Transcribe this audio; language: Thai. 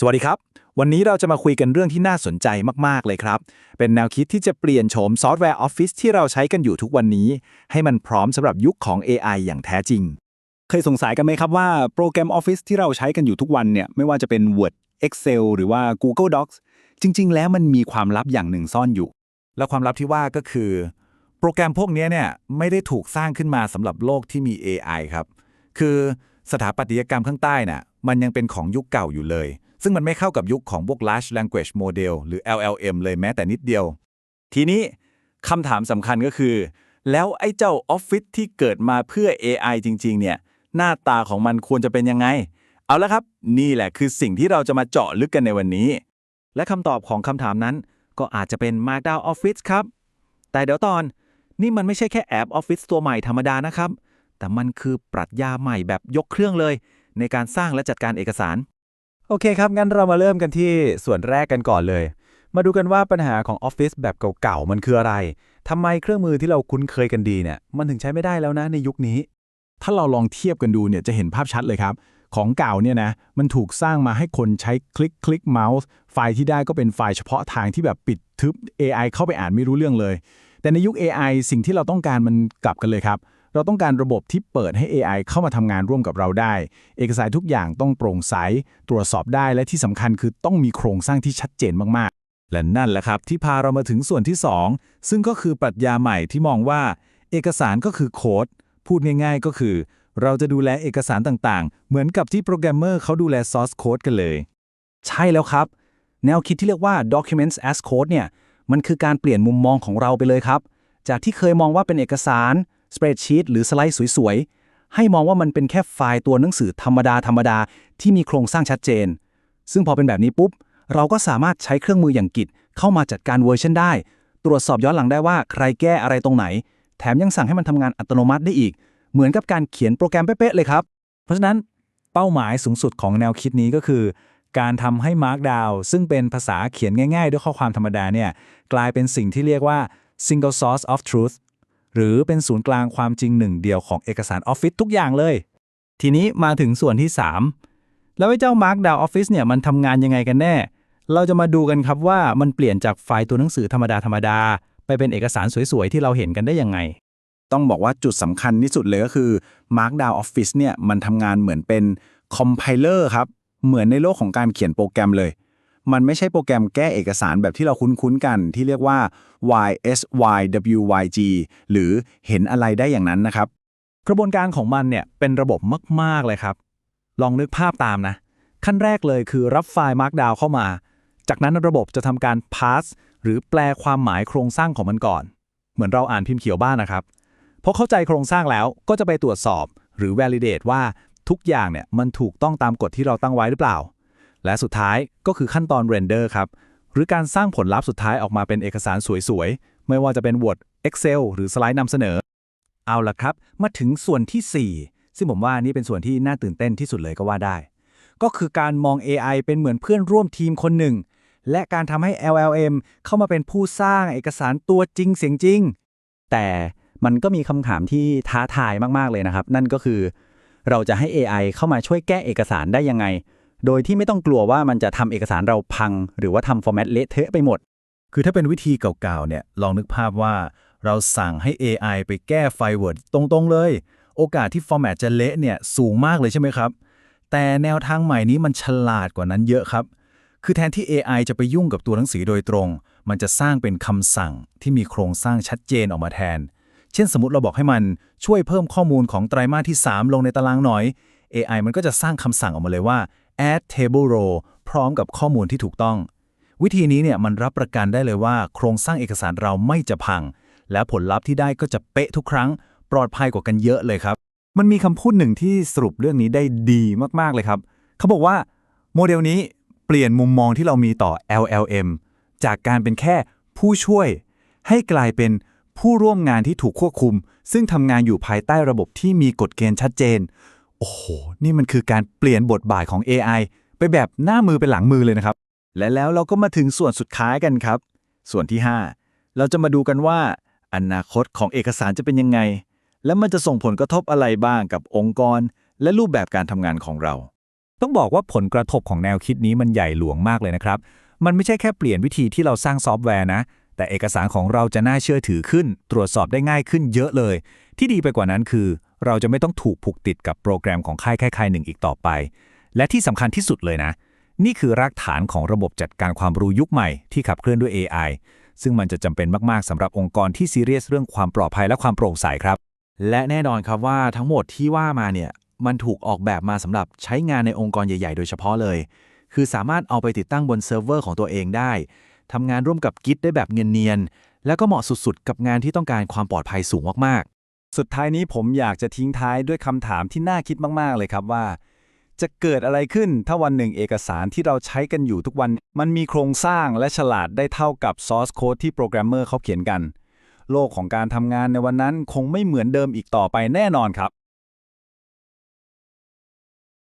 สวัสดีครับ วันนี้เราจะมาคุยกันเรื่องที่น่าสนใจมาก ๆ เลยครับ เป็นแนวคิดที่จะเปลี่ยนโฉมซอฟต์แวร์ออฟฟิศที่เราใช้กันอยู่ทุกวันนี้ ให้มันพร้อมสำหรับยุคของ AI อย่างแท้จริง เคยสงสัยกันไหมครับว่าโปรแกรม Office ที่เราใช้กันอยู่ทุกวันเนี่ยไม่ว่าจะเป็น Word Excel หรือว่า Google Docs จริง ๆ แล้วมันมีความลับอย่างหนึ่งซ่อนอยู่ และความลับที่ว่าก็คือ โปรแกรมพวกนี้เนี่ยไม่ได้ถูกสร้างขึ้นมาสำหรับโลกที่มี AI ครับ คือสถาปัตยกรรมข้างใต้น่ะมันยังเป็นของยุคเก่าอยู่เลย ซึ่งมันไม่เข้ากับยุคของพวก large language model หรือ LLM เลยแม้แต่นิดเดียว ทีนี้คำถามสำคัญก็คือ แล้วไอ้เจ้า Office ที่เกิดมาเพื่อ AI จริง ๆ เนี่ย หน้าตาของมันควรจะเป็นยังไง เอาละครับ นี่แหละคือสิ่งที่เราจะมาเจาะลึกกันในวันนี้ และคำตอบของคำถามนั้น ก็อาจจะเป็น Markdown Office ครับ แต่เดี๋ยวตอน นี่มันไม่ใช่แค่แอป Office ตัวใหม่ธรรมดานะครับ แต่มันคือปรัชญาใหม่แบบยกเครื่องเลย ในการสร้างและจัดการเอกสาร โอเคครับ งั้นเรามาเริ่มกันที่ส่วนแรกกันก่อนเลย มาดูกันว่าปัญหาของออฟฟิศแบบเก่าๆ มันคืออะไร ทำไมเครื่องมือที่เราคุ้นเคยกันดีเนี่ย มันถึงใช้ไม่ได้แล้วนะในยุคนี้ ถ้าเราลองเทียบกันดูเนี่ยจะเห็นภาพชัดเลยครับ ของเก่าเนี่ยนะ มันถูกสร้างมาให้คนใช้คลิกคลิกเมาส์ไฟล์ที่ได้ก็เป็นไฟล์เฉพาะทางที่แบบปิดทึบ AI เข้าไปอ่านไม่รู้เรื่องเลย แต่ในยุค AI สิ่งที่เราต้องการมันกลับกันเลยครับ เราต้องการระบบที่เปิดให้ AI เข้ามาทำงานร่วมกับเราได้ เอกสารทุกอย่างต้องโปร่งใส ตรวจสอบได้และที่สำคัญคือต้องมีโครงสร้างที่ชัดเจนมากๆ และนั่นแหละครับที่พาเรามาถึงส่วนที่ 2 ซึ่งก็คือปรัชญาใหม่ที่มองว่า เอกสารก็คือโค้ดพูดง่าย ๆ ก็คือ เราจะดูแลเอกสารต่างๆ เหมือนกับที่โปรแกรมเมอร์เขาดูแลซอสโค้ดกันเลย ใช่แล้วครับ แนวคิดที่เรียกว่า Documents as Code เนี่ยมันคือการเปลี่ยนมุมมองของเราไปเลยครับ จากที่เคยมองว่าเป็นเอกสาร Spreadsheet หรือสไลด์สวยๆ ให้มองว่ามันเป็นแค่ไฟล์ตัวหนังสือธรรมดาธรรมดาที่มีโครงสร้างชัดเจน ซึ่งพอเป็นแบบนี้ปุ๊บ เราก็สามารถใช้เครื่องมืออย่าง Git เข้ามาจัดการเวอร์ชันได้ ตรวจสอบย้อนหลังได้ว่าใครแก้อะไรตรงไหน แถมยังสั่งให้มันทำงานอัตโนมัติได้อีก เหมือนกับการเขียนโปรแกรมเป๊ะๆเลยครับ เพราะฉะนั้นเป้าหมายสูงสุดของแนวคิดนี้ก็คือการทำให้ Markdown ซึ่งเป็นภาษาเขียนง่ายๆ ด้วยข้อความธรรมดาเนี่ย กลายเป็นสิ่งที่เรียกว่า single source of truth หรือเป็นศูนย์กลางความจริงหนึ่งเดียวของเอกสารออฟฟิศทุกอย่างเลย ทีนี้มาถึงส่วนที่ 3 แล้วไอ้เจ้า Markdown Office เนี่ยมันทำงานยังไงกันแน่ เราจะมาดูกันครับว่ามันเปลี่ยนจากไฟล์ตัวหนังสือธรรมดาธรรมดาไปเป็นเอกสารสวยๆ ที่เราเห็นกันได้ยังไง ต้องบอกว่าจุดสำคัญที่สุดเลยก็คือ Markdown Office เนี่ยมันทำงานเหมือนเป็น Compiler ครับ เหมือนในโลกของการเขียนโปรแกรมเลย มันไม่ใช่โปรแกรมแก้เอกสารแบบที่เราคุ้นๆกันที่เรียกว่า YSYWYG หรือเห็นอะไรได้อย่างนั้นนะครับ กระบวนการของมันเนี่ยเป็นระบบมากๆเลยครับ ลองนึกภาพตามนะ ขั้นแรกเลยคือรับไฟล์ Markdown เข้ามา จากนั้นระบบจะทำการ pass หรือแปลความหมายโครงสร้างของมันก่อน เหมือนเราอ่านพิมพ์เขียวบ้านนะครับพอเข้าใจโครงสร้างแล้วก็จะไปตรวจสอบ หรือ validate ว่าทุกอย่างเนี่ยมันถูกต้องตามกฎที่เราตั้งไว้หรือเปล่า และสุดท้ายก็คือขั้นตอน render ครับ หรือการสร้างผลลัพธ์สุดท้ายออกมาเป็นเอกสารสวยๆ ไม่ว่าจะเป็น Word Excel หรือสไลด์นำเสนอ เอาละครับ มาถึงส่วนที่ 4 ซึ่งผมว่านี่เป็นส่วนที่น่าตื่นเต้นที่สุดเลยก็ว่าได้ ก็คือการมอง AI เป็นเหมือนเพื่อนร่วมทีมคนหนึ่ง และการทำให้ LLM เข้ามาเป็นผู้สร้างเอกสารตัวจริงเสียงจริง แต่มันก็มีคำถามที่ท้าทายมากๆเลยนะครับ นั่นก็คือ เราจะให้ AI เข้ามาช่วยแก้เอกสารได้ยังไง โดยที่ไม่ต้องกลัวว่ามันจะทำเอกสารเราพัง หรือว่าทำฟอร์แมตเละเทะไปหมด คือถ้าเป็นวิธีเก่าๆเนี่ยลองนึกภาพว่าเราสั่งให้ AI ไปแก้ไฟล์ Word ตรงๆเลย โอกาสที่ฟอร์แมตจะเละเนี่ยสูงมากเลยใช่ไหมครับ แต่แนวทางใหม่นี้มันฉลาดกว่านั้นเยอะครับ คือแทนที่ AI จะไปยุ่งกับตัวหนังสือโดยตรง มันจะสร้างเป็นคำสั่งที่มีโครงสร้างชัดเจนออกมาแทน เช่นสมมติเราบอกให้มันช่วยเพิ่มข้อมูลของไตรมาสที่ 3 ลงในตารางหน่อย AI มันก็จะสร้างคำสั่งออกมาเลยว่า add table row พร้อมกับข้อมูลที่ถูกต้อง วิธีนี้เนี่ยมันรับประกันได้เลยว่า โครงสร้างเอกสารเราไม่จะพัง และผลลัพธ์ที่ได้ก็จะเป๊ะทุกครั้ง ปลอดภัยกว่ากันเยอะเลยครับ มันมีคำพูดหนึ่งที่สรุปเรื่องนี้ได้ดีมากๆเลยครับ เขาบอกว่าโมเดลนี้เปลี่ยนมุมมองที่เรามีต่อ LLM จากการเป็นแค่ผู้ช่วย ให้กลายเป็นผู้ร่วมงานที่ถูกควบคุม ซึ่งทำงานอยู่ภายใต้ระบบที่มีกฎเกณฑ์ชัดเจน อ้โห นี่มันคือการเปลี่ยนบทบาทของ AI ไปแบบหน้ามือเป็นหลังมือเลยนะครับ และแล้วเราก็มาถึงส่วนสุดท้ายกันครับ ส่วนที่ 5 เราจะมาดูกันว่า อนาคตของเอกสารจะเป็นยังไง และมันจะส่งผลกระทบอะไรบ้างกับองค์กร และรูปแบบการทำงานของเรา ต้องบอกว่าผลกระทบของแนวคิดนี้มันใหญ่หลวงมากเลยนะครับ มันไม่ใช่แค่เปลี่ยนวิธีที่เราสร้างซอฟต์แวร์นะ แต่เอกสารของเราจะน่าเชื่อถือขึ้น ตรวจสอบได้ง่ายขึ้นเยอะเลย ที่ดีไปกว่านั้นคือ เราจะไม่ต้องถูกผูกติดกับโปรแกรมของค่ายค่ายๆหนึ่งอีกต่อไป และที่สำคัญที่สุดเลยนะ นี่คือรากฐานของระบบจัดการความรู้ยุคใหม่ที่ขับเคลื่อนด้วย AI ซึ่งมันจะจำเป็นมาก ๆสำหรับองค์กรที่ซีเรียสเรื่องความปลอดภัยและความโปร่งใสครับ และแน่นอนครับว่าทั้งหมดที่ว่ามาเนี่ยมันถูกออกแบบมาสำหรับใช้งานในองค์กรใหญ่ ๆ โดยเฉพาะเลย คือสามารถเอาไปติดตั้งบนเซิร์ฟเวอร์ของตัวเองได้ทำงานร่วมกับ Git ได้แบบเนียนๆ แล้วก็เหมาะสุดๆ กับงานที่ต้องการความปลอดภัยสูงมาก สุดท้ายนี้ผมอยากจะทิ้งท้ายด้วยคำถามที่น่าคิดมาก ๆ เลยครับว่า จะเกิดอะไรขึ้นถ้าวันหนึ่งเอกสารที่เราใช้กันอยู่ทุกวัน มันมีโครงสร้างและฉลาดได้เท่ากับซอสโค้ดที่โปรแกรมเมอร์เขาเขียนกัน โลกของการทำงานในวันนั้นคงไม่เหมือนเดิมอีกต่อไปแน่นอนครับ